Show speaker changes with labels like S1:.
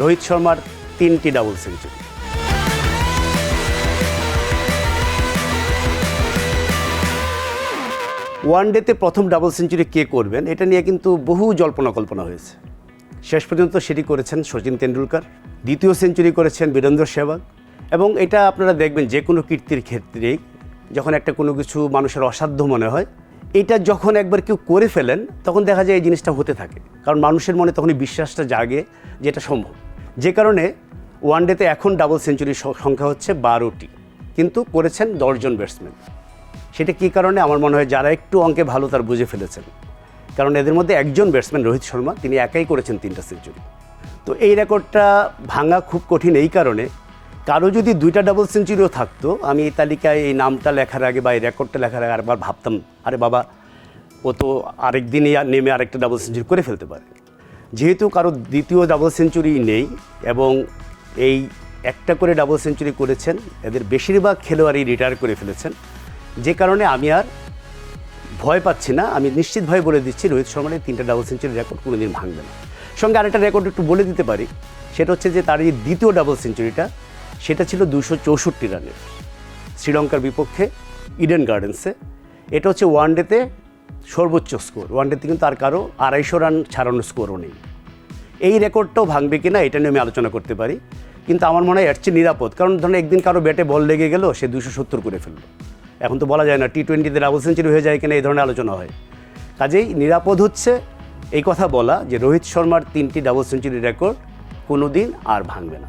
S1: রোহিত শর্মার তিনটি double century one ডেতে প্রথম ডাবল সেঞ্চুরি কে করবেন, এটা নিয়ে কিন্তু বহু জল্পনা কল্পনা হয়েছে। শেষ পর্যন্ত সেটি করেছেন সচিন তেন্ডুলকার, দ্বিতীয় সেঞ্চুরি করেছেন বীরেন্দ্র সেহবাগ, এবং এটা আপনারা দেখবেন যে কোনো কীর্তির ক্ষেত্রেই যখন একটা কোনো কিছু মানুষের অসাধ্য মনে হয়, এটা যখন একবার কেউ করে ফেলেন, তখন দেখা যায় এই জিনিসটা হতে থাকে। কারণ মানুষের মনে তখনই বিশ্বাসটা জাগে যে এটা সম্ভব। যে কারণে ওয়ান ডেতে এখন ডাবল সেঞ্চুরির সংখ্যা হচ্ছে বারোটি, কিন্তু করেছেন দশজন ব্যাটসম্যান। সেটা কী কারণে? আমার মনে হয় যারা একটু অঙ্কে ভালো তার বুঝে ফেলেছেন। কারণ এদের মধ্যে একজন ব্যাটসম্যান রোহিত শর্মা, তিনি একাই করেছেন তিনটা সেঞ্চুরি। তো এই রেকর্ডটা ভাঙা খুব কঠিন এই কারণে কারও যদি দুইটা ডাবল সেঞ্চুরিও থাকতো, আমি এই তালিকায় এই নামটা লেখার আগে বা এই রেকর্ডটা লেখার আগে আরেকবার ভাবতাম, আরে বাবা, ও তো আরেক দিনই নেমে আরেকটা ডাবল সেঞ্চুরি করে ফেলতে পারে। যেহেতু কারও দ্বিতীয় ডাবল সেঞ্চুরি নেই এবং এই একটা করে ডাবল সেঞ্চুরি করেছেন, এদের বেশিরভাগ খেলোয়াড়ই রিটায়ার করে ফেলেছেন। যে কারণে আমি আর ভয় পাচ্ছি না, আমি নিশ্চিতভাবে বলে দিচ্ছি, রোহিত শর্মার এই তিনটা ডাবল সেঞ্চুরি রেকর্ড কোনোদিন ভাঙবে না। সঙ্গে আরেকটা রেকর্ড একটু বলে দিতে পারি, সেটা হচ্ছে যে তার যে দ্বিতীয় ডাবল সেঞ্চুরিটা সেটা ছিল দুশো চৌষট্টি রানের। শ্রীলঙ্কার বিপক্ষে ইডেন গার্ডেন্সে এটা হচ্ছে ওয়ান ডেতে সর্বোচ্চ স্কোর। ওয়ান ডেতে কিন্তু আর কারও আড়াইশো রান ছাড়ানোর স্কোরও নেই। এই রেকর্ডটাও ভাঙবে কিনা এটা নিয়ে আমি আলোচনা করতে পারি। কিন্তু আমার মনে হয় এর চেয়ে নিরাপদ। কারণ ধরুন একদিন কারও ব্যাটে বল লেগে গেল, সে দুশো সত্তর করে ফেলল। এখন তো বলা যায় না টি টোয়েন্টিতে ডাবল সেঞ্চুরি হয়ে যায় কিনা এই ধরনের আলোচনা হয়। কাজেই নিরাপদ হচ্ছে এই কথা বলা যে রোহিত শর্মার তিনটি ডাবল সেঞ্চুরি রেকর্ড কোনো দিন আর ভাঙবে না।